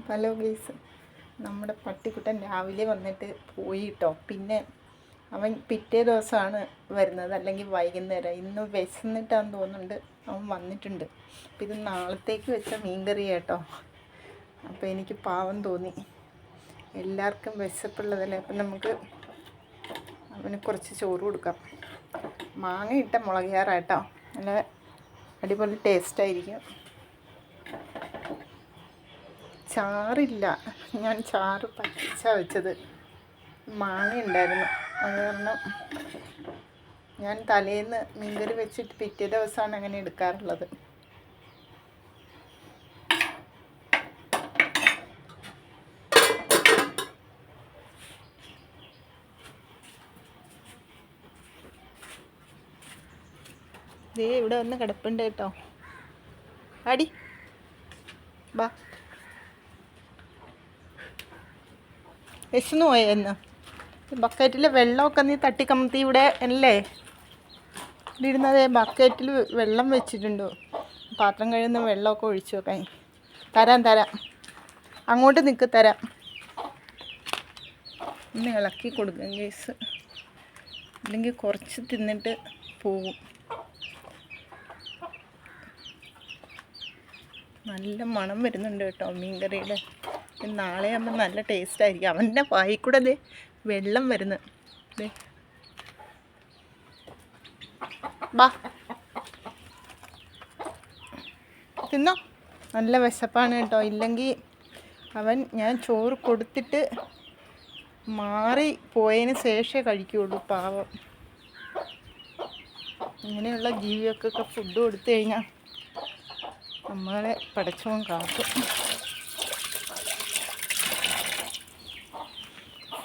Hello guys. നമ്മുടെ പട്ടിക്കുട്ടൻ രാവിലെ വന്നിട്ട് പോയി കേട്ടോ പിന്നെ അവൻ പിറ്റേ ദിവസമാണ് വരുന്നത്. അല്ലെങ്കിൽ വൈകുന്നേരം. ഇന്ന് വിശന്നിട്ടാന്ന് തോന്നുന്നുണ്ട്. അവൻ വന്നിട്ടുണ്ട്. അപ്പം ഇത് നാളത്തേക്ക് വെച്ച മീൻകറി കേട്ടോ അപ്പോൾ എനിക്ക് പാവം തോന്നി. എല്ലാവർക്കും വിശപ്പുള്ളതല്ലേ? അപ്പം നമുക്ക് അവന് കുറച്ച് ചോറ് കൊടുക്കാം. മാങ്ങ ഇട്ട മുളക് നല്ല അടിപൊളി ടേസ്റ്റായിരിക്കും ചാറില്ല. ഞാൻ ചാറ് പച്ച വെച്ചത്. മാങ്ങ ഉണ്ടായിരുന്നു അത് കാരണം ഞാൻ തലേന്ന് മീൻകറി വെച്ചിട്ട് പിറ്റേ ദിവസമാണ് അങ്ങനെ എടുക്കാറുള്ളത്. ദേ ഇവിടെ വന്ന് കിടപ്പുണ്ട് കേട്ടോ. അടി. ബാ. വിശന്നു പോയെന്ന്. ബക്കറ്റിൽ വെള്ളമൊക്കെ നീ തട്ടിക്കമത്തി ഇവിടെ അല്ലേ? ഇരുന്നത് ബക്കറ്റിൽ വെള്ളം വെച്ചിട്ടുണ്ട്. പാത്രം കഴിയുന്ന വെള്ളമൊക്കെ ഒഴിച്ചു വെക്കാൻ. തരാം തരാം. അങ്ങോട്ട് നിൽക്ക് തരാം. ഒന്ന് ഇളക്കി കൊടുക്കാം കേസ് അല്ലെങ്കിൽ കുറച്ച് തിന്നിട്ട് പോകും. നല്ല മണം വരുന്നുണ്ട് കേട്ടോ മീൻകറിയുടെ നാളെ ആകുമ്പോൾ നല്ല ടേസ്റ്റ് ആയിരിക്കും. അവന്റെ വായിൽ കൂടെ ദേ വെള്ളം വരുന്നു. ദേ. തിന്നോ? നല്ല വിശപ്പാണ് കേട്ടോ. ഇല്ലെങ്കിൽ അവൻ ഞാൻ ചോറ് കൊടുത്തിട്ട് മാറി പോയതിന് ശേഷമേ കഴിക്കുകയുള്ളൂ പാവം. ഇങ്ങനെയുള്ള ജീവിയൊക്കെ ഫുഡ് കൊടുത്തു കഴിഞ്ഞാൽ നമ്മളെ പടച്ചവൻ കാക്കും.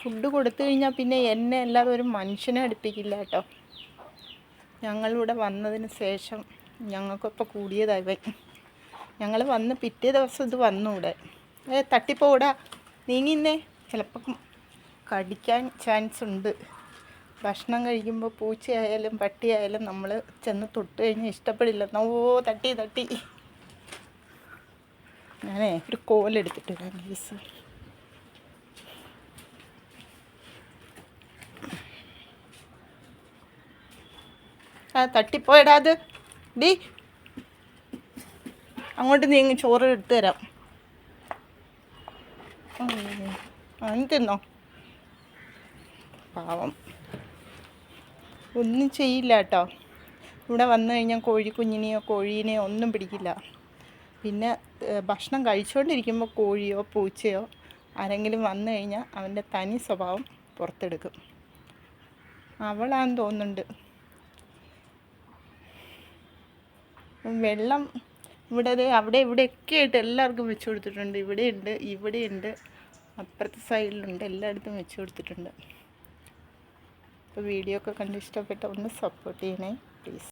ഫുഡ് കൊടുത്തു കഴിഞ്ഞാൽ പിന്നെ എന്നെ അല്ലാതെ ഒരു മനുഷ്യനെ അടുപ്പിക്കില്ല കേട്ടോ. ഞങ്ങളിവിടെ വന്നതിന് ശേഷം ഞങ്ങൾക്കൊപ്പം കൂടിയതായി ഞങ്ങൾ വന്ന് പിറ്റേ ദിവസം ഇത് വന്നു ഇവിടെ. ഏ തട്ടിപ്പോടാ. നീങ്ങിന്നേ ചിലപ്പം കടിക്കാൻ ചാൻസ് ഉണ്ട്. ഭക്ഷണം കഴിക്കുമ്പോൾ പൂച്ചയായാലും പട്ടിയായാലും നമ്മൾ ചെന്ന് തൊട്ട് കഴിഞ്ഞാൽ ഇഷ്ടപ്പെടില്ല. ഓ തട്ടി തട്ടി. ഞാനേ ഒരു കോലെടുത്തിട്ട് വരാം ഗീസ് തട്ടിപ്പോയടാ അത്. ഡി. അങ്ങോട്ട് നീങ്ങി ചോറ് എടുത്തു തരാം. ആ നീ തിന്നോ. പാവം. ഒന്നും ചെയ്യില്ല കേട്ടോ. ഇവിടെ വന്നു കഴിഞ്ഞാൽ കോഴിക്കുഞ്ഞിനെയോ കോഴീനെയോ ഒന്നും പിടിക്കില്ല. പിന്നെ ഭക്ഷണം കഴിച്ചുകൊണ്ടിരിക്കുമ്പോൾ കോഴിയോ പൂച്ചയോ ആരെങ്കിലും വന്നു കഴിഞ്ഞാൽ അവന്റെ തനി സ്വഭാവം പുറത്തെടുക്കും. അവളാന്ന് തോന്നുന്നുണ്ട്. വെള്ളം ഇവിടെ അവിടെ ഇവിടെയൊക്കെ ആയിട്ട് എല്ലാവർക്കും വെച്ച് കൊടുത്തിട്ടുണ്ട്. ഇവിടെയുണ്ട് ഇവിടെയുണ്ട് അപ്പുറത്തെ സൈഡിലുണ്ട് എല്ലായിടത്തും വെച്ച് കൊടുത്തിട്ടുണ്ട്. അപ്പോൾ വീഡിയോ ഒക്കെ കണ്ട് ഇഷ്ടപ്പെട്ട ഒന്ന് സപ്പോർട്ട് ചെയ്യണേ പ്ലീസ്